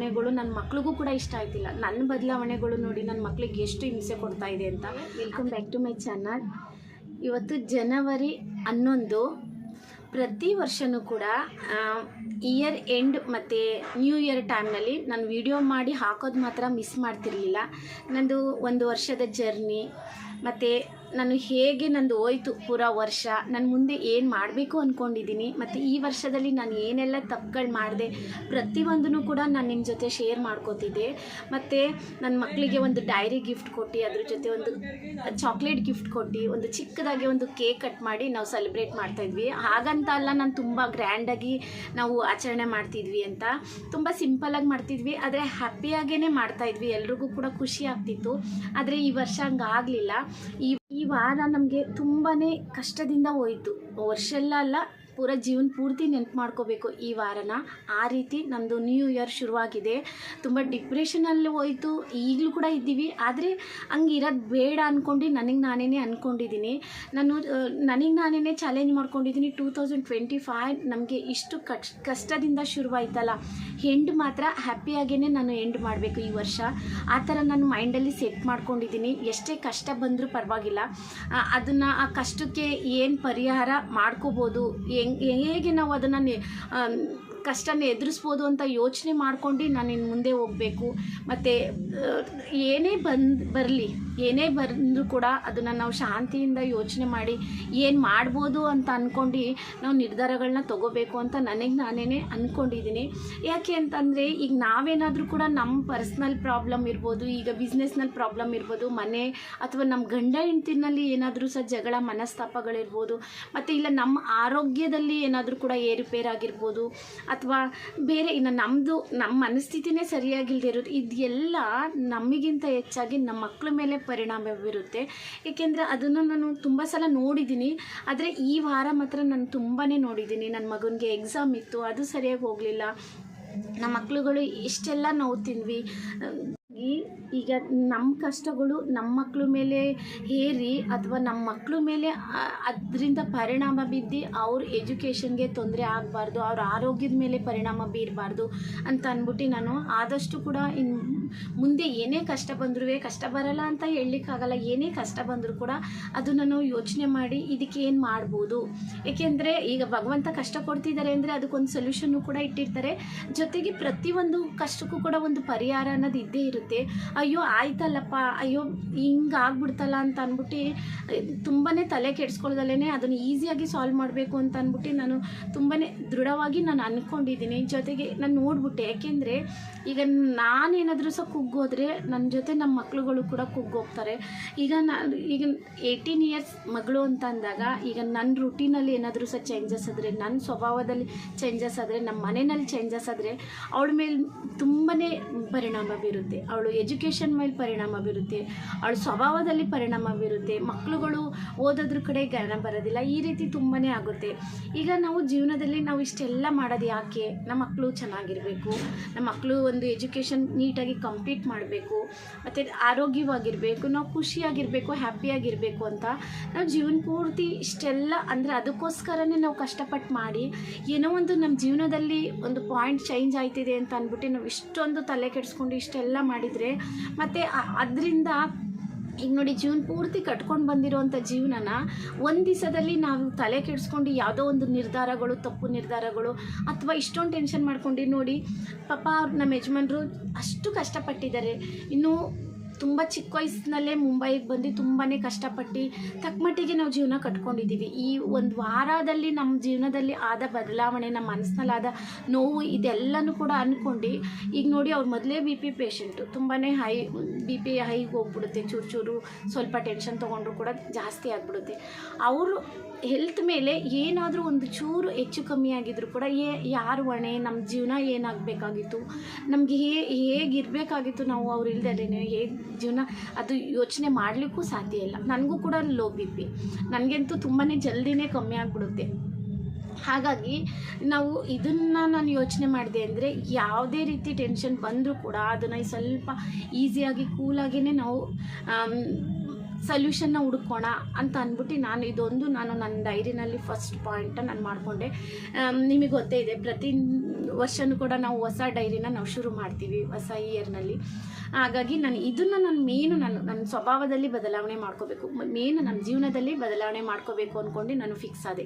ಬದಲಾವಣೆಗಳು ನನ್ನ ಮಕ್ಳಿಗೂ ಕೂಡ ಇಷ್ಟ ಆಯ್ತಿಲ್ಲ ನನ್ನ ಬದಲಾವಣೆಗಳು ನೋಡಿ ನನ್ನ ಮಕ್ಳಿಗೆ ಎಷ್ಟು ಹಿಂಸೆ ಕೊಡ್ತಾ ಇದೆ ಅಂತ. Welcome back to my channel ಇವತ್ತು ಜನವರಿ ಹನ್ನೊಂದು. ಪ್ರತಿ ವರ್ಷವೂ ಕೂಡ ಇಯರ್ ಎಂಡ್ ಮತ್ತು ನ್ಯೂ ಇಯರ್ ಟೈಮ್ನಲ್ಲಿ ನಾನು ವಿಡಿಯೋ ಮಾಡಿ ಹಾಕೋದು ಮಾತ್ರ ಮಿಸ್ ಮಾಡ್ತಿರ್ಲಿಲ್ಲ. ನಂದು ಒಂದು ವರ್ಷದ ಜರ್ನಿ ಮತ್ತು ನಾನು ಹೇಗೆ ನಂದು ಹೋಯ್ತು ಪೂರಾ ವರ್ಷ? ನಾನು ಮುಂದೆ ಏನು ಮಾಡಬೇಕು ಅಂದ್ಕೊಂಡಿದ್ದೀನಿ ಮತ್ತು ಈ ವರ್ಷದಲ್ಲಿ ನಾನು ಏನೆಲ್ಲ ತಪ್ಪುಗಳು ಮಾಡಿದೆ? ಪ್ರತಿಯೊಂದನ್ನು ಕೂಡ ನಾನು ನಿಮ್ಮ ಜೊತೆ ಶೇರ್ ಮಾಡ್ಕೋತಿದ್ದೆ. ಮತ್ತು ನನ್ನ ಮಕ್ಕಳಿಗೆ ಒಂದು ಡೈರಿ ಗಿಫ್ಟ್ ಕೊಟ್ಟು, ಅದ್ರ ಜೊತೆ ಒಂದು ಚಾಕ್ಲೇಟ್ ಗಿಫ್ಟ್ ಕೊಟ್ಟು, ಒಂದು ಚಿಕ್ಕದಾಗಿ ಒಂದು ಕೇಕ್ ಕಟ್ ಮಾಡಿ ನಾವು ಸೆಲೆಬ್ರೇಟ್ ಮಾಡ್ತಾಯಿದ್ವಿ ಹಾಗಂತ ಅಲ್ಲ, ನಾನು ತುಂಬ ಗ್ರ್ಯಾಂಡಾಗಿ ನಾವು ಆಚರಣೆ ಮಾಡ್ತಿದ್ವಿ ಅಂತ. ತುಂಬ ಸಿಂಪಲಾಗಿ ಮಾಡ್ತಿದ್ವಿ. ಆದರೆ ಹ್ಯಾಪಿಯಾಗೇ ಮಾಡ್ತಾಯಿದ್ವಿ ಎಲ್ರಿಗೂ ಕೂಡ ಖುಷಿ ಆಗ್ತಿತ್ತು. ಆದರೆ ಈ ವರ್ಷ ಹಂಗಾಗಲಿಲ್ಲ ಈ ಈ ವಾರ ನಮಗೆ ತುಂಬಾ ಕಷ್ಟದಿಂದ ಹೋಯಿತು. ವರ್ಷ ಎಲ್ಲ ಅಲ್ಲ ಪೂರ ಜೀವನ ಪೂರ್ತಿ ನೆನ್ಪು ಮಾಡ್ಕೋಬೇಕು ಈ ವಾರನ. ಆ ರೀತಿ ನಮ್ಮದು ನ್ಯೂ ಇಯರ್ ಶುರುವಾಗಿದೆ. ತುಂಬ ಡಿಪ್ರೆಷನಲ್ಲಿ ಹೋಯಿತು. ಈಗಲೂ ಕೂಡ ಇದ್ದೀವಿ. ಆದರೆ ಹಂಗೆ ಇರೋದು ಬೇಡ ಅಂದ್ಕೊಂಡು ನನಗೆ ನಾನೇ ಅಂದ್ಕೊಂಡಿದ್ದೀನಿ ನಾನು ನನಗೆ ನಾನೇ ಚಾಲೆಂಜ್ ಮಾಡ್ಕೊಂಡಿದ್ದೀನಿ ಟೂ ತೌಸಂಡ್ ಟ್ವೆಂಟಿ ಫೈವ್ ನಮಗೆ ಇಷ್ಟು ಕಷ್ ಕಷ್ಟದಿಂದ ಶುರುವಾಯ್ತಲ್ಲ. ಎಂಡ್ ಮಾತ್ರ ಹ್ಯಾಪಿಯಾಗೇ ನಾನು ಎಂಡ್ ಮಾಡಬೇಕು ಈ ವರ್ಷ. ಆ ಥರ ನಾನು ಮೈಂಡಲ್ಲಿ ಸೆಟ್ ಮಾಡ್ಕೊಂಡಿದ್ದೀನಿ ಎಷ್ಟೇ ಕಷ್ಟ ಬಂದರೂ ಪರವಾಗಿಲ್ಲ. ಅದನ್ನು ಆ ಕಷ್ಟಕ್ಕೆ ಏನು ಪರಿಹಾರ ಮಾಡ್ಕೋಬೋದು, ಹೆಂಗ್ ಹೇಗೆ ನಾವು ಅದನ್ನು ಕಷ್ಟನ ಎದುರಿಸ್ಬೋದು ಅಂತ ಯೋಚನೆ ಮಾಡ್ಕೊಂಡು ನಾನು ಇನ್ನು ಮುಂದೆ ಹೋಗಬೇಕು. ಮತ್ತು ಏನೇ ಬಂದು, ಬರಲಿ, ಏನೇ ಬಂದರೂ ಕೂಡ ಅದನ್ನು ನಾವು ಶಾಂತಿಯಿಂದ ಯೋಚನೆ ಮಾಡಿ ಏನು ಮಾಡ್ಬೋದು ಅಂತ ಅಂದ್ಕೊಂಡು ನಾವು ನಿರ್ಧಾರಗಳನ್ನ ತಗೋಬೇಕು ಅಂತ ನನಗೆ ನಾನೇ ಅಂದ್ಕೊಂಡಿದ್ದೀನಿ ಯಾಕೆ ಅಂತಂದರೆ, ಈಗ ನಾವೇನಾದರೂ ಕೂಡ ನಮ್ಮ ಪರ್ಸ್ನಲ್ ಪ್ರಾಬ್ಲಮ್ ಇರ್ಬೋದು, ಈಗ ಬಿಸ್ನೆಸ್ನಲ್ಲಿ ಪ್ರಾಬ್ಲಮ್ ಇರ್ಬೋದು, ಮನೆ ಅಥವಾ ನಮ್ಮ ಗಂಡ ಹೆಂಡ್ತಿನಲ್ಲಿ ಏನಾದರೂ ಸಹ ಜಗಳ, ಮನಸ್ತಾಪಗಳಿರ್ಬೋದು, ಮತ್ತು ಇಲ್ಲ ನಮ್ಮ ಆರೋಗ್ಯದಲ್ಲಿ ಏನಾದರೂ ಕೂಡ ಏರುಪೇರಾಗಿರ್ಬೋದು ಅಥವಾ ಬೇರೆ ಇನ್ನು ನಮ್ಮದು ನಮ್ಮ ಮನಸ್ಥಿತಿನೇ ಸರಿಯಾಗಿಲ್ಲದೆ ಇರೋದು, ಇದೆಲ್ಲ ನಮಗಿಂತ ಹೆಚ್ಚಾಗಿ ನಮ್ಮ ಮಕ್ಕಳ ಮೇಲೆ ಪರಿಣಾಮ ಬೀರುತ್ತೆ ಏಕೆಂದರೆ ಅದನ್ನು ನಾನು ತುಂಬ ಸಲ ನೋಡಿದ್ದೀನಿ. ಆದರೆ ಈ ವಾರ ಮಾತ್ರ ನಾನು ತುಂಬಾ ನೋಡಿದ್ದೀನಿ. ನನ್ನ ಮಗನಿಗೆ ಎಕ್ಸಾಮ್ ಇತ್ತು, ಅದು ಸರಿಯಾಗಿ ಹೋಗಲಿಲ್ಲ. ನಮ್ಮ ಮಕ್ಕಳುಗಳು ಇಷ್ಟೆಲ್ಲ ನೋವು ತಿಂದ್ವಿ. ಈ ಈಗ ನಮ್ಮ ಕಷ್ಟಗಳು ನಮ್ಮ ಮಕ್ಕಳು ಮೇಲೆ ಹೇರಿ ಅಥವಾ ನಮ್ಮ ಮಕ್ಕಳು ಮೇಲೆ ಅದರಿಂದ ಪರಿಣಾಮ ಬಿದ್ದು ಅವ್ರ ಎಜುಕೇಷನ್ಗೆ ತೊಂದರೆ ಆಗಬಾರ್ದು, ಅವ್ರ ಆರೋಗ್ಯದ ಮೇಲೆ ಪರಿಣಾಮ ಬೀರಬಾರ್ದು ಅಂತ ಅಂದ್ಬಿಟ್ಟು ನಾನು ಆದಷ್ಟು ಕೂಡ ಇನ್ನು ಮುಂದೆ ಏನೇ ಕಷ್ಟ ಬಂದರೂ ಕಷ್ಟ ಬರಲ್ಲ ಅಂತ ಹೇಳಲಿಕ್ಕಾಗಲ್ಲ, ಏನೇ ಕಷ್ಟ ಬಂದರೂ ಕೂಡ ಅದು ನಾನು ಯೋಚನೆ ಮಾಡಿ ಇದಕ್ಕೆ ಏನು ಮಾಡ್ಬೋದು. ಏಕೆಂದರೆ ಈಗ ಭಗವಂತ ಕಷ್ಟ ಕೊಡ್ತಿದ್ದಾರೆ ಅಂದರೆ ಅದಕ್ಕೊಂದು ಸೊಲ್ಯೂಷನ್ನು ಕೂಡ ಇಟ್ಟಿರ್ತಾರೆ. ಜೊತೆಗೆ ಪ್ರತಿಯೊಂದು ಕಷ್ಟಕ್ಕೂ ಕೂಡ ಒಂದು ಪರಿಹಾರ ಅನ್ನೋದು ಇದ್ದೇ ಇರುತ್ತೆ. ಅಯ್ಯೋ, ಆಯ್ತಲ್ಲಪ್ಪ. ಅಯ್ಯೋ, ಹಿಂಗೆ ಆಗ್ಬಿಡ್ತಲ್ಲ ಅಂತ ಅಂದ್ಬಿಟ್ಟು ತುಂಬಾ ತಲೆ ಕೆಡಿಸ್ಕೊಳ್ದಲೇ ಅದನ್ನು ಈಸಿಯಾಗಿ ಸಾಲ್ವ್ ಮಾಡಬೇಕು ಅಂತ ಅಂದ್ಬಿಟ್ಟು ನಾನು ತುಂಬಾ ದೃಢವಾಗಿ ನಾನು ಅಂದ್ಕೊಂಡಿದ್ದೀನಿ ಜೊತೆಗೆ ನಾನು ನೋಡ್ಬಿಟ್ಟೆ. ಯಾಕೆಂದರೆ, ಈಗ ನಾನೇನಾದರೂ ಸಹ ಕುಗ್ಗೋದ್ರೆ ನನ್ನ ಜೊತೆ ನಮ್ಮ ಮಕ್ಳುಗಳು ಕೂಡ ಕುಗ್ಗೋಗ್ತಾರೆ. ಈಗ ನಾನು ಈಗ ಏಯ್ಟೀನ್ ಇಯರ್ಸ್ ಮಗಳು ಅಂತ ಅಂದಾಗ, ಈಗ ನನ್ನ ರುಟೀನಲ್ಲಿ ಏನಾದರೂ ಸಹ ಚೇಂಜಸ್ ಆದರೆ ನನ್ನ ಸ್ವಭಾವದಲ್ಲಿ ಚೇಂಜಸ್ ಆದರೆ ನಮ್ಮ ಮನೆಯಲ್ಲಿ ಚೇಂಜಸ್ ಆದರೆ, ಅವಳ ಮೇಲೆ ತುಂಬಾ ಪರಿಣಾಮ ಬೀರುತ್ತೆ. ಅವಳು ಎಜುಕೇಷನ್ ಮೇಲೆ ಪರಿಣಾಮ ಬೀರುತ್ತೆ. ಅವಳ ಸ್ವಭಾವದಲ್ಲಿ ಪರಿಣಾಮ ಬೀರುತ್ತೆ. ಮಕ್ಕಳುಗಳು ಓದೋದ್ರ ಕಡೆ ಗಮನ ಬರೋದಿಲ್ಲ. ಈ ರೀತಿ ತುಂಬಾ ಆಗುತ್ತೆ. ಈಗ ನಾವು ಜೀವನದಲ್ಲಿ ನಾವು ಇಷ್ಟೆಲ್ಲ ಮಾಡೋದು ಯಾಕೆ? ನಮ್ಮ ಮಕ್ಕಳು ಚೆನ್ನಾಗಿರಬೇಕು. ನಮ್ಮ ಮಕ್ಕಳು ಒಂದು ಎಜುಕೇಷನ್ ನೀಟಾಗಿ ಕಂಪ್ಲೀಟ್ ಮಾಡಬೇಕು. ಮತ್ತು ಆರೋಗ್ಯವಾಗಿರಬೇಕು. ನಾವು ಖುಷಿಯಾಗಿರಬೇಕು, ಹ್ಯಾಪಿಯಾಗಿರಬೇಕು ಅಂತ ನಾವು ಜೀವನ ಪೂರ್ತಿ ಇಷ್ಟೆಲ್ಲ ಅಂದರೆ ಅದಕ್ಕೋಸ್ಕರನೇ ನಾವು ಕಷ್ಟಪಟ್ಟು ಮಾಡಿ ಏನೋ ಒಂದು ನಮ್ಮ ಜೀವನದಲ್ಲಿ ಒಂದು ಪಾಯಿಂಟ್ ಚೇಂಜ್ ಆಯ್ತಿದೆ ಅಂತ ಅಂದ್ಬಿಟ್ಟು ನಾವು ಇಷ್ಟೊಂದು ತಲೆ ಕೆಡಿಸ್ಕೊಂಡು ಇಷ್ಟೆಲ್ಲ ಮಾಡಿದರೆ ಮತ್ತು ಅದರಿಂದ ಈಗ ನೋಡಿ ಜೀವನ ಪೂರ್ತಿ ಕಟ್ಕೊಂಡು ಬಂದಿರೋವಂಥ ಜೀವನನ ಒಂದು ದಿವಸದಲ್ಲಿ ನಾವು ತಲೆ ಕೆಡಿಸ್ಕೊಂಡು ಯಾವುದೋ ಒಂದು ನಿರ್ಧಾರಗಳು, ತಪ್ಪು ನಿರ್ಧಾರಗಳು ಅಥವಾ ಇಷ್ಟೊಂದು ಟೆನ್ಷನ್ ಮಾಡ್ಕೊಂಡು ನೋಡಿ ಪಾಪ ಅವ್ರು ನಮ್ಮ ಯಜಮಾನ್ರು ಅಷ್ಟು ಕಷ್ಟಪಟ್ಟಿದ್ದಾರೆ. ಇನ್ನು ತುಂಬ ಚಿಕ್ಕ ವಯಸ್ಸಿನಲ್ಲೇ ಮುಂಬೈಗೆ ಬಂದು ತುಂಬಾ ಕಷ್ಟಪಟ್ಟು ತಕ್ಕಮಟ್ಟಿಗೆ ನಾವು ಜೀವನ ಕಟ್ಕೊಂಡಿದ್ದೀವಿ. ಈ ಒಂದು ವಾರದಲ್ಲಿ ನಮ್ಮ ಜೀವನದಲ್ಲಿ ಆದ ಬದಲಾವಣೆ, ನಮ್ಮ ಮನಸ್ಸಿನಲ್ಲಾದ ನೋವು ಇದೆಲ್ಲನೂ ಕೂಡ ಅಂದ್ಕೊಂಡು ಈಗ ನೋಡಿ ಅವ್ರು ಮೊದಲೇ ಬಿ ಪಿ ಪೇಷಂಟು ತುಂಬಾ ಹೈ ಬಿ ಪಿ ಹೈಗೆ ಹೋಗ್ಬಿಡುತ್ತೆ. ಚೂರು ಚೂರು ಸ್ವಲ್ಪ ಟೆನ್ಷನ್ ತೊಗೊಂಡ್ರು ಕೂಡ ಜಾಸ್ತಿ ಆಗಿಬಿಡುತ್ತೆ. ಅವರು ಹೆಲ್ತ್ ಮೇಲೆ ಏನಾದರೂ ಒಂದು ಚೂರು ಹೆಚ್ಚು ಕಮ್ಮಿ ಆಗಿದ್ರು ಕೂಡ ಏ, ಯಾರು ಹೊಣೆ, ನಮ್ಮ ಜೀವನ ಏನಾಗಬೇಕಾಗಿತ್ತು? ನಮಗೆ ಹೇ, ಹೇಗಿರಬೇಕಾಗಿತ್ತು ನಾವು ಅವ್ರು ಇಲ್ದಲೇ ಹೇಗೆ ಜೀವನ ಅದು ಯೋಚನೆ ಮಾಡಲಿಕ್ಕೂ ಸಾಧ್ಯ ಇಲ್ಲ. ನನಗೂ ಕೂಡ ಲೋ ಬಿ ಪಿ ನನಗಂತೂ ತುಂಬಾ ಜಲ್ದಿನೇ ಕಮ್ಮಿ ಆಗಿಬಿಡುತ್ತೆ. ಹಾಗಾಗಿ ನಾವು ಇದನ್ನು ನಾನು ಯೋಚನೆ ಮಾಡಿದೆ ಅಂದರೆ ಯಾವುದೇ ರೀತಿ ಟೆನ್ಷನ್ ಬಂದರೂ ಕೂಡ ಅದನ್ನು ಸ್ವಲ್ಪ ಈಸಿಯಾಗಿ ಕೂಲಾಗಿಯೇ ನಾವು ಸೊಲ್ಯೂಷನ್ನ ಹುಡ್ಕೋಣ ಅಂತ ಅಂದ್ಬಿಟ್ಟು ನಾನು ಇದೊಂದು ನಾನು ನನ್ನ ಡೈರಿನಲ್ಲಿ ಫಸ್ಟ್ ಪಾಯಿಂಟ ನಾನು ಮಾಡಿಕೊಂಡೆ. ನಿಮಗೆ ಗೊತ್ತೇ ಇದೆ ಪ್ರತಿ ವರ್ಷನೂ ಕೂಡ ನಾವು ಹೊಸ ಡೈರಿನ ನಾವು ಶುರು ಮಾಡ್ತೀವಿ ಹೊಸ ಇಯರ್ನಲ್ಲಿ ಹಾಗಾಗಿ ನಾನು ಇದನ್ನು ನಾನು ಮೇನು ನಾನು ನನ್ನ ಸ್ವಭಾವದಲ್ಲಿ ಬದಲಾವಣೆ ಮಾಡ್ಕೋಬೇಕು. ಮೇನು ನನ್ನ ಜೀವನದಲ್ಲಿ ಬದಲಾವಣೆ ಮಾಡ್ಕೋಬೇಕು ಅಂದ್ಕೊಂಡು ನಾನು ಫಿಕ್ಸ್ ಆದೆ.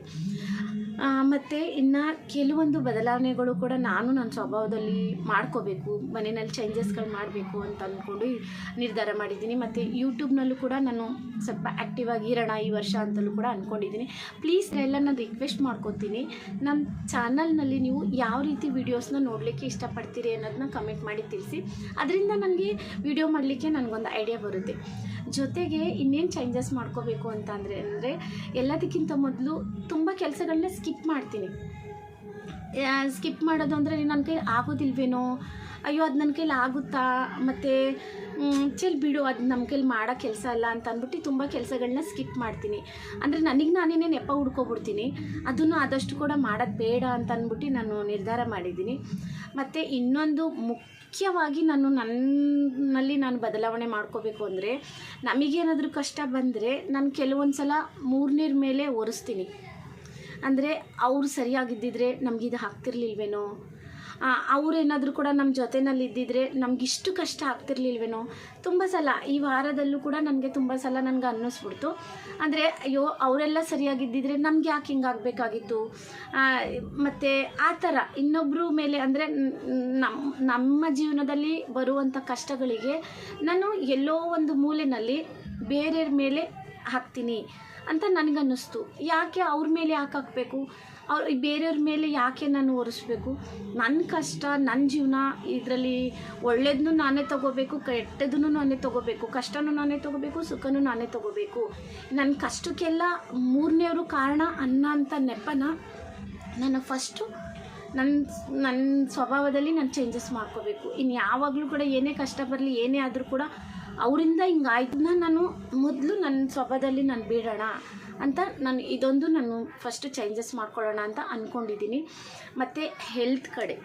ಮತ್ತೆ ಇನ್ನು ಕೆಲವೊಂದು ಬದಲಾವಣೆಗಳು ಕೂಡ ನಾನು ನನ್ನ ಸ್ವಭಾವದಲ್ಲಿ ಮಾಡ್ಕೋಬೇಕು, ಮನೆಯಲ್ಲಿ ಚೇಂಜಸ್ಗಳು ಮಾಡಬೇಕು ಅಂತ ಅಂದ್ಕೊಂಡು ನಿರ್ಧಾರ ಮಾಡಿದ್ದೀನಿ. ಮತ್ತು ಯೂಟ್ಯೂಬ್ನಲ್ಲೂ ಕೂಡ ನಾನು ಸ್ವಲ್ಪ ಆ್ಯಕ್ಟಿವ್ ಆಗಿ ಇರೋಣ ಈ ವರ್ಷ ಅಂತಲೂ ಕೂಡ ಅಂದ್ಕೊಂಡಿದ್ದೀನಿ ಪ್ಲೀಸ್ ಎಲ್ಲ ನಾನು ರಿಕ್ವೆಸ್ಟ್ ಮಾಡ್ಕೋತೀನಿ. ನಮ್ಮ ಚಾನಲ್ನಲ್ಲಿ ನೀವು ಯಾವ ರೀತಿ ವೀಡಿಯೋಸ್ನ ನೋಡಲಿಕ್ಕೆ ಇಷ್ಟಪಡ್ತೀರಿ ಅನ್ನೋದನ್ನ ಕಮೆಂಟ್ ಮಾಡಿ ತಿಳಿಸಿ. ಅದರಿಂದ ನನಗೆ ವಿಡಿಯೋ ಮಾಡಲಿಕ್ಕೆ ನನಗೊಂದು ಐಡಿಯಾ ಬರುತ್ತೆ. ಜೊತೆಗೆ ಇನ್ನೇನು ಚೇಂಜಸ್ ಮಾಡ್ಕೋಬೇಕು ಅಂತ ಅಂದರೆ ಅಂದರೆ ಎಲ್ಲದಕ್ಕಿಂತ ಮೊದಲು ತುಂಬ ಕೆಲಸಗಳನ್ನ ಸ್ಕಿಪ್ ಮಾಡ್ತೀನಿ. ಸ್ಕಿಪ್ ಮಾಡೋದು ಅಂದರೆ ನನ್ನ ಕೈಲಿ ಆಗೋದಿಲ್ವೇನೋ? ಅಯ್ಯೋ, ಅದು ನನ್ನ ಕೈಲಿ ಆಗುತ್ತಾ? ಮತ್ತು ಚೆಲ್ ಬಿಡು, ಅದು ನಮ್ಮ ಕೈಲಿ ಮಾಡೋ ಕೆಲಸ ಅಲ್ಲ ಅಂತ ಅಂದ್ಬಿಟ್ಟು ತುಂಬ ಕೆಲಸಗಳನ್ನ ಸ್ಕಿಪ್ ಮಾಡ್ತೀನಿ. ಅಂದರೆ ನನಗೆ ನಾನೇನೇ ನೆಪ ಹುಡ್ಕೊಬಿಡ್ತೀನಿ. ಅದನ್ನು ಆದಷ್ಟು ಕೂಡ ಮಾಡೋದು ಬೇಡ ಅಂತ ಅಂದ್ಬಿಟ್ಟು ನಾನು ನಿರ್ಧಾರ ಮಾಡಿದ್ದೀನಿ. ಮತ್ತು ಇನ್ನೊಂದು ಮುಖ್ಯವಾಗಿ ನಾನು ನನ್ನಲ್ಲಿ ನಾನು ಬದಲಾವಣೆ ಮಾಡ್ಕೋಬೇಕು ಅಂದರೆ ನಮಗೇನಾದರೂ ಕಷ್ಟ ಬಂದರೆ ನಾನು ಕೆಲವೊಂದು ಸಲ ಮೂರನೇರ ಮೇಲೆ ಒರೆಸ್ತೀನಿ. ಅಂದರೆ ಅವ್ರು ಸರಿಯಾಗಿದ್ದಿದ್ರೆ ನಮಗಿದು ಹಾಕ್ತಿರ್ಲಿಲ್ವೇನೋ ಅವರೇನಾದರೂ ಕೂಡ ನಮ್ಮ ಜೊತೆನಲ್ಲಿ ಇದ್ದಿದ್ರೆ ನಮಗಿಷ್ಟು ಕಷ್ಟ ಆಗ್ತಿರ್ಲಿಲ್ವೇನೋ? ತುಂಬ ಸಲ, ಈ ವಾರದಲ್ಲೂ ಕೂಡ ನನಗೆ ತುಂಬ ಸಲ ನನಗೆ ಅನ್ನಿಸ್ಬಿಡ್ತು. ಅಂದರೆ, ಅಯ್ಯೋ, ಅವರೆಲ್ಲ ಸರಿಯಾಗಿದ್ದಿದ್ರೆ ನಮ್ಗೆ ಯಾಕೆ ಹಿಂಗಾಗಬೇಕಾಗಿತ್ತು ಮತ್ತು ಆ ಥರ ಇನ್ನೊಬ್ಬರು ಮೇಲೆ ಅಂದರೆ ನಮ್ಮ ನಮ್ಮ ಜೀವನದಲ್ಲಿ ಬರುವಂಥ ಕಷ್ಟಗಳಿಗೆ ನಾನು ಎಲ್ಲೋ ಒಂದು ಮೂಲೆಯಲ್ಲಿ ಬೇರೆಯವ್ರ ಮೇಲೆ ಹಾಕ್ತೀನಿ. ಅಂತ ನನಗನ್ನಿಸ್ತು. ಯಾಕೆ ಅವ್ರ ಮೇಲೆ ಯಾಕೆ ಹಾಕಬೇಕು? ಅವ್ರು ಬೇರೆಯವ್ರ ಮೇಲೆ ಯಾಕೆ ನಾನು ಒರೆಸ್ಬೇಕು? ನನ್ನ ಕಷ್ಟ ನನ್ನ ಜೀವನ ಇದರಲ್ಲಿ ಒಳ್ಳೇದನ್ನು ನಾನೇ ತಗೋಬೇಕು ಕೆಟ್ಟದನ್ನು ನಾನೇ ತಗೋಬೇಕು, ಕಷ್ಟನೂ ನಾನೇ ತಗೋಬೇಕು, ಸುಖನೂ ನಾನೇ ತಗೋಬೇಕು. ನನ್ನ ಕಷ್ಟಕ್ಕೆಲ್ಲ ಮೂರನೇವರು ಕಾರಣ ಅನ್ನೋಂಥ ನೆಪನ ನಾನು ಫಸ್ಟು ನನ್ನ ನನ್ನ ಸ್ವಭಾವದಲ್ಲಿ ನಾನು ಚೇಂಜಸ್ ಮಾಡ್ಕೋಬೇಕು. ಇನ್ನು ಯಾವಾಗಲೂ ಕೂಡ ಏನೇ ಕಷ್ಟ ಬರಲಿ, ಏನೇ ಆದರೂ ಕೂಡ ಅವರಿಂದ ಹಿಂಗಾಯ್ತು. ನಾನು ಮೊದಲು ನನ್ನ ಸ್ವಭಾವದಲ್ಲಿ ನಾನು ಬಿಡೋಣ ಅಂತ ನಾನು ಇದೊಂದು ನಾನು ಫಸ್ಟ್ ಚೇಂಜಸ್ ಮಾಡ್ಕೊಳ್ಳೋಣ ಅಂತ ಅಂದ್ಕೊಂಡಿದ್ದೀನಿ ಮತ್ತು ಹೆಲ್ತ್ ಕಡೆ.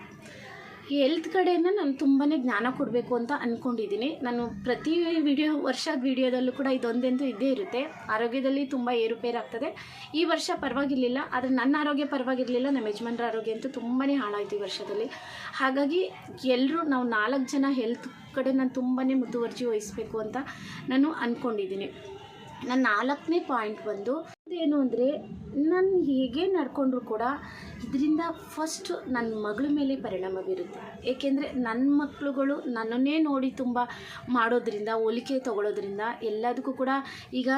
ಹೆಲ್ತ್ ಕಡೆನ ನಾನು ತುಂಬಾ ಜ್ಞಾನ ಕೊಡಬೇಕು ಅಂತ ಅಂದ್ಕೊಂಡಿದ್ದೀನಿ ನಾನು ಪ್ರತಿ ವಿಡಿಯೋ ವರ್ಷ ವಿಡಿಯೋದಲ್ಲೂ ಕೂಡ ಇದೊಂದೆಂದು ಇದ್ದೇ ಇರುತ್ತೆ. ಆರೋಗ್ಯದಲ್ಲಿ ತುಂಬ ಏರುಪೇರಾಗ್ತದೆ. ಈ ವರ್ಷ ಪರವಾಗಿರಲಿಲ್ಲ, ಆದರೆ ನನ್ನ ಆರೋಗ್ಯ ಪರವಾಗಿರಲಿಲ್ಲ, ನಮ್ಮ ಯಜಮಾನ್ರ ಆರೋಗ್ಯ ಅಂತೂ ತುಂಬಾ ಹಾಳಾಯಿತು ಈ ವರ್ಷದಲ್ಲಿ. ಹಾಗಾಗಿ ಎಲ್ಲರೂ ನಾವು ನಾಲ್ಕು ಜನ ಹೆಲ್ತ್ ಕಡೆ ನಾನು ತುಂಬಾ ಮುತುವರ್ಜಿ ವಹಿಸಬೇಕು ಅಂತ ನಾನು ಅಂದ್ಕೊಂಡಿದ್ದೀನಿ ನನ್ನ ನಾಲ್ಕನೇ ಪಾಯಿಂಟ್ ಬಂದು ಏನು ಅಂದರೆ, ನಾನು ಹೇಗೆ ನಡ್ಕೊಂಡ್ರು ಕೂಡ ಇದರಿಂದ ಫಸ್ಟ್ ನನ್ನ ಮಗಳ ಮೇಲೆ ಪರಿಣಾಮ ಬೀರುತ್ತೆ ಏಕೆಂದರೆ ನನ್ನ ಮಕ್ಕಳುಗಳು ನನ್ನನ್ನೇ ನೋಡಿ ತುಂಬ ಮಾಡೋದ್ರಿಂದ, ಹೋಲಿಕೆ ತಗೊಳ್ಳೋದ್ರಿಂದ ಎಲ್ಲದಕ್ಕೂ ಕೂಡ ಈಗ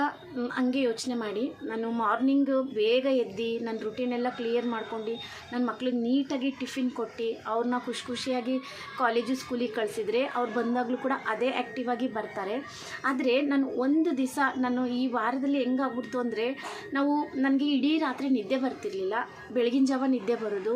ಹಂಗೆ ಯೋಚನೆ ಮಾಡಿ, ನಾನು ಮಾರ್ನಿಂಗ್ ಬೇಗ ಎದ್ದು ನನ್ನ ರುಟೀನೆಲ್ಲ ಕ್ಲಿಯರ್ ಮಾಡ್ಕೊಂಡು ನನ್ನ ಮಕ್ಳಿಗೆ ನೀಟಾಗಿ ಟಿಫಿನ್ ಕೊಟ್ಟು ಅವ್ರನ್ನ ಖುಷಿ ಖುಷಿಯಾಗಿ ಕಾಲೇಜು ಸ್ಕೂಲಿಗೆ ಕಳಿಸಿದ್ರೆ ಅವ್ರು ಬಂದಾಗಲೂ ಕೂಡ ಅದೇ ಆ್ಯಕ್ಟಿವ್ ಆಗಿ ಬರ್ತಾರೆ. ಆದರೆ ನಾನು ಒಂದು ದಿವಸ, ನಾನು ಈ ವಾರದಲ್ಲಿ ಹೆಂಗಾಗ್ಬಿಡ್ತು ಅಂದರೆ ನಾವು ನನಗೆ ಇಡೀ ರಾತ್ರಿ ನಿದ್ದೆ ಬರ್ತಿರ್ಲಿಲ್ಲ. ಬೆಳಗಿನ ಜಾವ ನಿದ್ದೆ ಬರೋದು.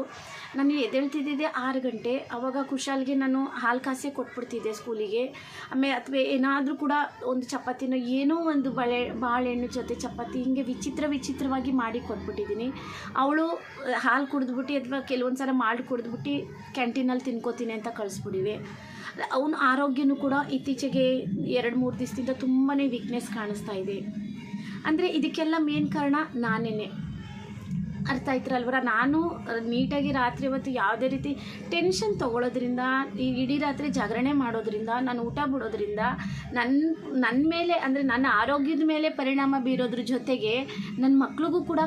ನಾನು ಎದ್ದೇಳ್ತಿದ್ದಿದ್ದೆ ಆರು ಗಂಟೆ. ಆವಾಗ ಕುಶಾಲ್ಗೆ ನಾನು ಹಾಲು ಕಾಸೆ ಕೊಟ್ಬಿಡ್ತಿದ್ದೆ ಸ್ಕೂಲಿಗೆ. ಆಮೇಲೆ ಅಥವಾ ಏನಾದರೂ ಕೂಡ ಒಂದು ಚಪಾತಿನೋ ಏನೋ ಒಂದು ಬಳೆ, ಬಾಳೆಹಣ್ಣು ಜೊತೆ ಚಪಾತಿ ಹಿಂಗೆ ವಿಚಿತ್ರ ವಿಚಿತ್ರವಾಗಿ ಮಾಡಿ ಕೊಟ್ಬಿಟ್ಟಿದ್ದೀನಿ. ಅವಳು ಹಾಲು ಕುಡಿದ್ಬಿಟ್ಟು ಅಥವಾ ಕೆಲವೊಂದು ಸಲ ಮಾಡಿ ಕುಡಿದ್ಬಿಟ್ಟು ಕ್ಯಾಂಟೀನಲ್ಲಿ ತಿನ್ಕೋತೀನಿ ಅಂತ ಕಳಿಸ್ಬಿಟ್ಟಿವೆ ಅವನ ಆರೋಗ್ಯನೂ ಕೂಡ ಇತ್ತೀಚೆಗೆ ಎರಡು ಮೂರು ದಿವಸದಿಂದ ತುಂಬಾ ವೀಕ್ನೆಸ್ ಕಾಣಿಸ್ತಾ ಇದೆ. ಅಂದರೆ ಇದಕ್ಕೆಲ್ಲ ಮೇನ್ ಕಾರಣ ನಾನೇನೆ. ಅರ್ಥ ಆಯ್ತಿರಲ್ವರ ನಾನು ನೀಟಾಗಿ ರಾತ್ರಿ ಹೊತ್ತು ಯಾವುದೇ ರೀತಿ ಟೆನ್ಷನ್ ತೊಗೊಳೋದ್ರಿಂದ, ಈ ಇಡೀ ರಾತ್ರಿ ಜಾಗರಣೆ ಮಾಡೋದ್ರಿಂದ, ನಾನು ಊಟ ಬಿಡೋದ್ರಿಂದ ನನ್ನ ನನ್ನ ಮೇಲೆ, ಅಂದರೆ ನನ್ನ ಆರೋಗ್ಯದ ಮೇಲೆ ಪರಿಣಾಮ ಬೀರೋದ್ರ ಜೊತೆಗೆ ನನ್ನ ಮಕ್ಳಿಗೂ ಕೂಡ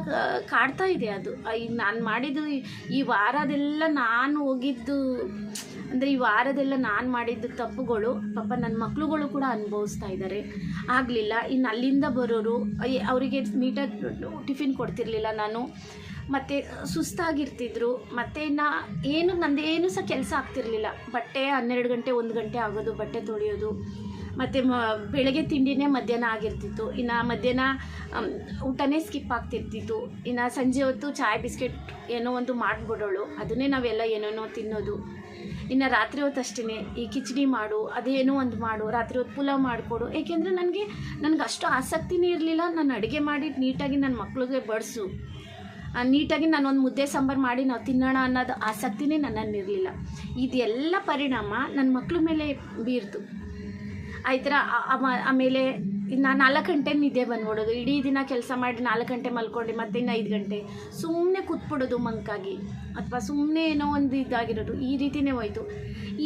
ಕಾಡ್ತಾ ಇದೆ ಅದು. ನಾನು ಮಾಡಿದ್ದು, ಈ- ವಾರದೆಲ್ಲ ನಾನು ಹೋಗಿದ್ದು, ಅಂದರೆ ಈ ವಾರದೆಲ್ಲ ನಾನು ಮಾಡಿದ್ದ ತಪ್ಪುಗಳು, ಪಾಪ ನನ್ನ ಮಕ್ಳುಗಳು ಕೂಡ ಅನುಭವಿಸ್ತಾ ಇದ್ದಾರೆ ಆಗಲಿಲ್ಲ. ಇನ್ನು ಅಲ್ಲಿಂದ ಬರೋರು ಅವರಿಗೆ ನೀಟಾಗಿ ಟಿಫಿನ್ ಕೊಡ್ತಿರ್ಲಿಲ್ಲ ನಾನು. ಮತ್ತು ಸುಸ್ತಾಗಿರ್ತಿದ್ರು, ಮತ್ತು ನಾ ಏನು ನಂದೇನು ಸಹ ಕೆಲಸ ಆಗ್ತಿರಲಿಲ್ಲ. ಬಟ್ಟೆ ಹನ್ನೆರಡು ಗಂಟೆ, ಒಂದು ಗಂಟೆ ಆಗೋದು, ಬಟ್ಟೆ ತೊಳೆಯೋದು, ಮತ್ತು ಮ, ಬೆಳಗ್ಗೆ ತಿಂಡಿನೇ ಮಧ್ಯಾಹ್ನ ಆಗಿರ್ತಿತ್ತು. ಇನ್ನು ಮಧ್ಯಾಹ್ನ ಊಟನೇ ಸ್ಕಿಪ್ ಆಗ್ತಿರ್ತಿತ್ತು. ಇನ್ನು ಸಂಜೆ ಹೊತ್ತು ಚಾಯ್ ಬಿಸ್ಕೆಟ್ ಏನೋ ಒಂದು ಮಾಡಿಬಿಡೋಳು. ಅದನ್ನೇ ನಾವೆಲ್ಲ ಏನೇನೋ ತಿನ್ನೋದು. ಇನ್ನು ರಾತ್ರಿ ಹೊತ್ತು ಅಷ್ಟೇ ಈ ಕಿಚಡಿ ಮಾಡು, ಅದೇನೋ ಒಂದು ಮಾಡು, ರಾತ್ರಿ ಹೊತ್ತು ಪುಲಾವ್ ಮಾಡಿಕೊಡು. ಏಕೆಂದರೆ ನನಗೆ ನನಗೆ ಅಷ್ಟು ಆಸಕ್ತಿನೇ ಇರಲಿಲ್ಲ. ನಾನು ಅಡುಗೆ ಮಾಡಿ ನೀಟಾಗಿ ನನ್ನ ಮಕ್ಳಿಗೆ ಬಡಿಸು. ನೀಟಾಗಿ ನಾನೊಂದು ಮುದ್ದೆ ಸಾಂಬಾರು ಮಾಡಿ ನಾವು ತಿನ್ನೋಣ ಅನ್ನೋದು ಆಸಕ್ತಿನೇ ನನ್ನಲ್ಲಿರಲಿಲ್ಲ. ಇದೆಲ್ಲ ಪರಿಣಾಮ ನನ್ನ ಮಕ್ಳ ಮೇಲೆ ಬೀರ್ತು. ಆಯ್ತರ? ಆಮೇಲೆ ಇನ್ನು ನಾಲ್ಕು ಗಂಟೆ ನಿದ್ದೆ ಬಂದ್ಬಿಡೋದು. ಇಡೀ ದಿನ ಕೆಲಸ ಮಾಡಿ ನಾಲ್ಕು ಗಂಟೆ ಮಲ್ಕೊಂಡು ಮತ್ತೆ ಇನ್ನು ಐದು ಗಂಟೆ. ಸುಮ್ಮನೆ ಕೂತ್ಬಿಡೋದು ಮಂಕಾಗಿ. ಅಥವಾ ಸುಮ್ಮನೆ ಏನೋ ಒಂದು ಇದಾಗಿರೋದು. ಈ ರೀತಿಯೇ ಹೋಯ್ತು.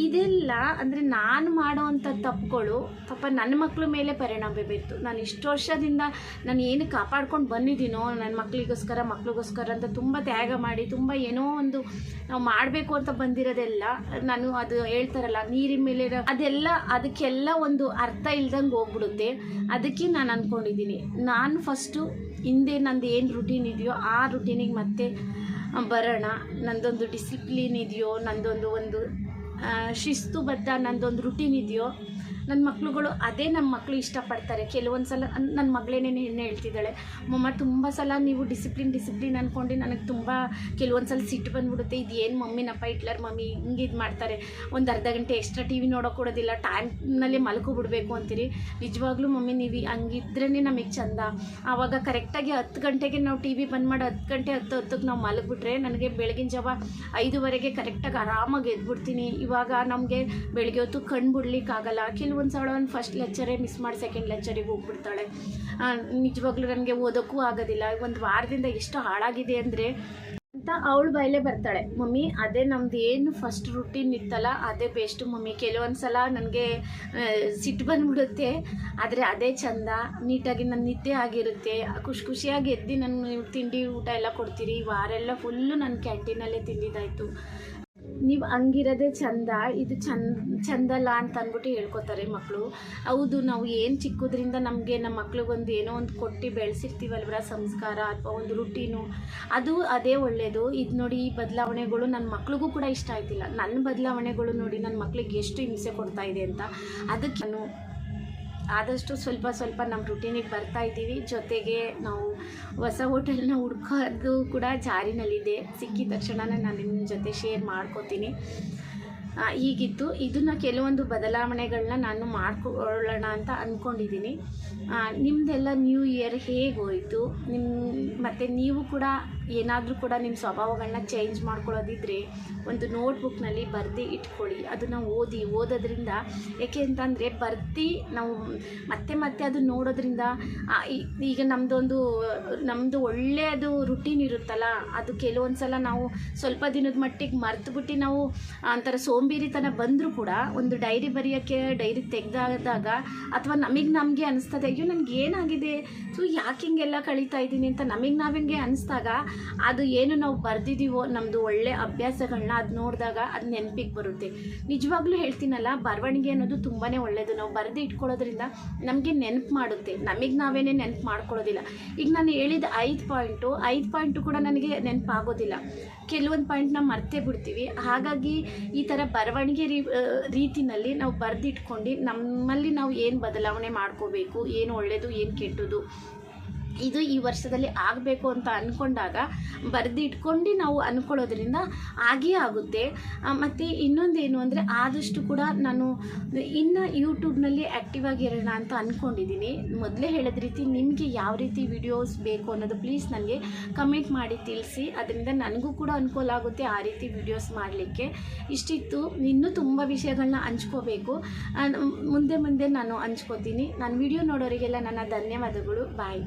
ಇದೆಲ್ಲ ಅಂದರೆ ನಾನು ಮಾಡೋವಂಥ ತಪ್ಪುಗಳು ಪಾಪ ನನ್ನ ಮಕ್ಕಳ ಮೇಲೆ ಪರಿಣಾಮ ಬೀರ್ತು. ನಾನು ಇಷ್ಟು ವರ್ಷದಿಂದ ನಾನು ಏನು ಕಾಪಾಡ್ಕೊಂಡು ಬಂದಿದ್ದೀನೋ ನನ್ನ ಮಕ್ಕಳಿಗೋಸ್ಕರ ಮಕ್ಕಳಿಗೋಸ್ಕರ ಅಂತ ತುಂಬ ತ್ಯಾಗ ಮಾಡಿ, ತುಂಬ ಏನೋ ಒಂದು ನಾವು ಮಾಡಬೇಕು ಅಂತ ಬಂದಿರೋದೆಲ್ಲ ನಾನು ಅದು ಹೇಳ್ತಾರಲ್ಲ, ನೀರಿನ ಮೇಲೆ ಅದೆಲ್ಲ, ಅದಕ್ಕೆಲ್ಲ ಒಂದು ಅರ್ಥ ಇಲ್ದಂಗೆ ಹೋಗ್ಬಿಡುತ್ತೆ. ಅದಕ್ಕೆ ನಾನು ಅಂದ್ಕೊಂಡಿದ್ದೀನಿ ನಾನು ಫಸ್ಟು ಹಿಂದೆ ನಂದು ಏನು ರುಟೀನ್ ಇದೆಯೋ ಆ ರುಟೀನಿಗೆ ಮತ್ತೆ ಬರೋಣ. ನಂದೊಂದು ಡಿಸಿಪ್ಲಿನ್ ಇದೆಯೋ, ನಂದೊಂದು ಒಂದು ಶಿಸ್ತುಬದ್ಧ ನಂದೊಂದು ರುಟೀನ್ ಇದೆಯೋ ನನ್ನ ಮಕ್ಳುಗಳು ಅದೇ ನಮ್ಮ ಮಕ್ಕಳು ಇಷ್ಟಪಡ್ತಾರೆ. ಕೆಲವೊಂದು ಸಲ ನನ್ನ ಮಗಳೇನೆ ಏನು ಹೇಳ್ತಿದ್ದಾಳೆ, ಮಮ್ಮ, ತುಂಬ ಸಲ ನೀವು ಡಿಸಿಪ್ಲಿನ್ ಡಿಸಿಪ್ಲಿನ್ ಅಂದ್ಕೊಂಡು ನನಗೆ ತುಂಬ ಕೆಲವೊಂದು ಸಲ ಸಿಟ್ಟು ಬಂದ್ಬಿಡುತ್ತೆ. ಇದು ಏನು ಮಮ್ಮಿನಪ್ಪ ಇಟ್ಲರ್ ಮಮ್ಮಿ ಹಿಂಗೆ ಇದು ಮಾಡ್ತಾರೆ. ಒಂದು ಅರ್ಧ ಗಂಟೆ ಎಕ್ಸ್ಟ್ರಾ ಟಿ ವಿ ನೋಡೋಕ್ಕೊಡೋದಿಲ್ಲ ಟೈಮ್ನಲ್ಲಿ ಮಲ್ಕೊಬಿಡ್ಬೇಕು ಅಂತೀರಿ. ನಿಜವಾಗ್ಲೂ ಮಮ್ಮಿ, ನೀವು ಹಂಗಿದ್ರೇ ನಮಗೆ ಚಂದ. ಆವಾಗ ಕರೆಕ್ಟಾಗಿ ಹತ್ತು ಗಂಟೆಗೆ ನಾವು ಟಿ ವಿ ಬಂದ್ ಮಾಡಿ ಹತ್ತು ಗಂಟೆ ಹತ್ತು ಹತ್ತಕ್ಕೆ ನಾವು ಮಲಗಿಬಿಟ್ರೆ ನನಗೆ ಬೆಳಗಿನ ಜಾವ ಐದುವರೆಗೆ ಕರೆಕ್ಟಾಗಿ ಆರಾಮಾಗಿ ಎದ್ಬಿಡ್ತೀನಿ. ಇವಾಗ ನಮಗೆ ಬೆಳಗ್ಗೆ ಹೊತ್ತು ಕಣ್ಣು ಬಿಡ್ಲಿಕ್ಕಾಗಲ್ಲ ಕೆಲವೊಂದು ಸಲ ಒಂದು ಫಸ್ಟ್ ಲೆಕ್ಚರೇ ಮಿಸ್ ಮಾಡಿ ಸೆಕೆಂಡ್ ಲೆಕ್ಚರಿಗೆ ಹೋಗ್ಬಿಡ್ತಾಳೆ. ನಿಜವಾಗ್ಲೂ ನನಗೆ ಓದೋಕ್ಕೂ ಆಗೋದಿಲ್ಲ. ಒಂದು ವಾರದಿಂದ ಎಷ್ಟು ಹಾಳಾಗಿದೆ ಅಂದರೆ ಅಂತ ಅವಳು ಬಯಲೇ ಬರ್ತಾಳೆ. ಮಮ್ಮಿ, ಅದೇ ನಮ್ದು ಏನು ಫಸ್ಟ್ ರುಟೀನ್ ಇತ್ತಲ್ಲ, ಅದೇ ಬೆಸ್ಟ್ ಮಮ್ಮಿ. ಕೆಲವೊಂದು ಸಲ ನನಗೆ ಸಿಟ್ಟು ಬಂದ್ಬಿಡುತ್ತೆ. ಆದರೆ ಅದೇ ಚಂದ. ನೀಟಾಗಿ ನನ್ನ ನಿದ್ದೆ ಆಗಿರುತ್ತೆ. ಖುಷಿ ಖುಷಿಯಾಗಿ ಎದ್ದು ನಾನು ತಿಂಡಿ ಊಟ ಎಲ್ಲ ಕೊಡ್ತೀರಿ. ವಾರೆಲ್ಲ ವಾರ ಎಲ್ಲ ಫುಲ್ಲು ನನ್ನ ಕ್ಯಾಂಟೀನಲ್ಲೇ ತಿಂದಿದ್ದಾಯಿತು. ನೀವು ಹಂಗಿರೋದೇ ಚಂದ, ಇದು ಚಂದ, ಚಂದಲ್ಲ ಅಂತ ಅಂದ್ಬಿಟ್ಟು ಹೇಳ್ಕೊತಾರೆ ಮಕ್ಕಳು ಹೌದು, ನಾವು ಏನು ಚಿಕ್ಕದ್ರಿಂದ ನಮಗೆ ನಮ್ಮ ಮಕ್ಳಿಗೊಂದು ಏನೋ ಒಂದು ಕೊಟ್ಟು ಬೆಳೆಸಿರ್ತೀವಲ್ವರ ಸಂಸ್ಕಾರ ಅಥವಾ ಒಂದು ರುಟೀನು? ಅದು ಅದೇ ಒಳ್ಳೆಯದು ಇದು ನೋಡಿ ಈ ಬದಲಾವಣೆಗಳು ನನ್ನ ಮಕ್ಳಿಗೂ ಕೂಡ ಇಷ್ಟ ಆಯ್ತಿಲ್ಲ. ನನ್ನ ಬದಲಾವಣೆಗಳು ನೋಡಿ ನನ್ನ ಮಕ್ಳಿಗೆ ಎಷ್ಟು ಹಿಂಸೆ ಕೊಡ್ತಾ ಇದೆ ಅಂತ. ಅದಕ್ಕೆ ನಾನು ಆದಷ್ಟು ಸ್ವಲ್ಪ ಸ್ವಲ್ಪ ನಮ್ಮ ರುಟೀನಿಗೆ ಬರ್ತಾ ಇದ್ದೀವಿ. ಜೊತೆಗೆ ನಾವು ಹೊಸ ಹೋಟೆಲ್ನ ಹುಡ್ಕೋದು ಕೂಡ ಜಾರಿನಲ್ಲಿದೆ. ಸಿಕ್ಕಿದ ತಕ್ಷಣ ನಾನು ನಿಮ್ಮ ಜೊತೆ ಶೇರ್ ಮಾಡ್ಕೋತೀನಿ. ಹೀಗಿತ್ತು ಇದನ್ನ ಕೆಲವೊಂದು ಬದಲಾವಣೆಗಳನ್ನ ನಾನು ಮಾಡ್ಕೊಳ್ಳೋಣ ಅಂತ ಅಂದ್ಕೊಂಡಿದ್ದೀನಿ ನಿಮ್ಮದೆಲ್ಲ ನ್ಯೂ ಇಯರ್ ಹೇಗೆ ಹೋಯಿತು? ನಿಮ್ಮ ಮತ್ತು ನೀವು ಕೂಡ ಏನಾದರೂ ಕೂಡ ನಿಮ್ಮ ಸ್ವಭಾವಗಳನ್ನ ಚೇಂಜ್ ಮಾಡ್ಕೊಳ್ಳೋದಿದ್ರೆ ಒಂದು ನೋಟ್ಬುಕ್ನಲ್ಲಿ ಬರೆದು ಇಟ್ಕೊಳ್ಳಿ. ಅದನ್ನು ಓದಿ. ಓದೋದ್ರಿಂದ ಏಕೆ ಅಂತಂದರೆ ಬರ್ದು ನಾವು ಮತ್ತೆ ಮತ್ತೆ ಅದು ನೋಡೋದ್ರಿಂದ ಈಗ ನಮ್ಮದೊಂದು ನಮ್ಮದು ಒಳ್ಳೆಯದು ರುಟೀನ್ ಇರುತ್ತಲ್ಲ, ಅದು ಕೆಲವೊಂದು ಸಲ ನಾವು ಸ್ವಲ್ಪ ದಿನದ ಮಟ್ಟಿಗೆ ಮರ್ತುಬಿಟ್ಟು ನಾವು ಒಂಥರ ಸೋಂಬೇರಿತನ ಬಂದರೂ ಕೂಡ ಒಂದು ಡೈರಿ ಬರೆಯೋಕ್ಕೆ ಡೈರಿ ತೆಗೆದಾದಾಗ ಅಥವಾ ನಮಗೆ ನಮಗೆ ಅನ್ನಿಸ್ತದೆ ಅಯ್ಯೋ ನನಗೆ ಏನಾಗಿದೆ ಸೊ ಯಾಕೆ ಹಿಂಗೆಲ್ಲ ಕಳೀತಾ ಇದ್ದೀನಿ? ಅಂತ ನಮಗೆ ನಾವಿಂಗೆ ಅನಿಸ್ದಾಗ ಅದು ಏನು ನಾವು ಬರೆದಿದ್ದೀವೋ ನಮ್ಮದು ಒಳ್ಳೆ ಅಭ್ಯಾಸಗಳನ್ನ ಅದು ನೋಡಿದಾಗ ಅದು ನೆನಪಿಗೆ ಬರುತ್ತೆ. ನಿಜವಾಗ್ಲೂ ಹೇಳ್ತೀನಲ್ಲ, ಬರವಣಿಗೆ ಅನ್ನೋದು ತುಂಬಾ ಒಳ್ಳೆಯದು ನಾವು ಬರೆದು ಇಟ್ಕೊಳ್ಳೋದ್ರಿಂದ ನಮಗೆ ನೆನಪು ಮಾಡುತ್ತೆ. ನಮಗೆ ನಾವೇನೇ ನೆನಪು ಮಾಡ್ಕೊಳ್ಳೋದಿಲ್ಲ. ಈಗ ನಾನು ಹೇಳಿದ ಐದು ಪಾಯಿಂಟು ಐದು ಪಾಯಿಂಟು ಕೂಡ ನನಗೆ ನೆನಪಾಗೋದಿಲ್ಲ. ಕೆಲವೊಂದು ಪಾಯಿಂಟ್ನ ಮರ್ತೇ ಬಿಡ್ತೀವಿ. ಹಾಗಾಗಿ ಈ ಥರ ಬರವಣಿಗೆ ರೀ ರೀತಿನಲ್ಲಿ ನಾವು ಬರೆದಿಟ್ಕೊಂಡು ನಮ್ಮಲ್ಲಿ ನಾವು ಏನು ಬದಲಾವಣೆ ಮಾಡ್ಕೋಬೇಕು, ಏನು ಒಳ್ಳೆಯದು ಏನು ಕೆಟ್ಟದ್ದು ಇದು ಈ ವರ್ಷದಲ್ಲಿ ಆಗಬೇಕು ಅಂತ ಅಂದ್ಕೊಂಡಾಗ ಬರೆದಿಟ್ಕೊಂಡು ನಾವು ಅಂದ್ಕೊಳ್ಳೋದ್ರಿಂದ ಆಗಿಯೇ ಆಗುತ್ತೆ. ಮತ್ತು ಇನ್ನೊಂದೇನು ಅಂದರೆ ಆದಷ್ಟು ಕೂಡ ನಾನು ಇನ್ನು ಯೂಟ್ಯೂಬ್ನಲ್ಲಿ ಆ್ಯಕ್ಟಿವ್ ಆಗಿರೋಣ ಅಂತ ಅಂದ್ಕೊಂಡಿದ್ದೀನಿ ಮೊದಲೇ ಹೇಳಿದ ರೀತಿ ನಿಮಗೆ ಯಾವ ರೀತಿ ವಿಡಿಯೋಸ್ ಬೇಕು ಅನ್ನೋದು ಪ್ಲೀಸ್ ನನಗೆ ಕಮೆಂಟ್ ಮಾಡಿ ತಿಳಿಸಿ. ಅದರಿಂದ ನನಗೂ ಕೂಡ ಅನುಕೂಲ ಆಗುತ್ತೆ ಆ ರೀತಿ ವಿಡಿಯೋಸ್ ಮಾಡಲಿಕ್ಕೆ. ಇಷ್ಟಿತ್ತು. ಇನ್ನೂ ತುಂಬ ವಿಷಯಗಳನ್ನ ಹಂಚ್ಕೋಬೇಕು. ಮುಂದೆ ಮುಂದೆ ನಾನು ಹಂಚ್ಕೋತೀನಿ. ನಾನು ವಿಡಿಯೋ ನೋಡೋರಿಗೆಲ್ಲ ನನ್ನ ಧನ್ಯವಾದಗಳು. ಬಾಯ್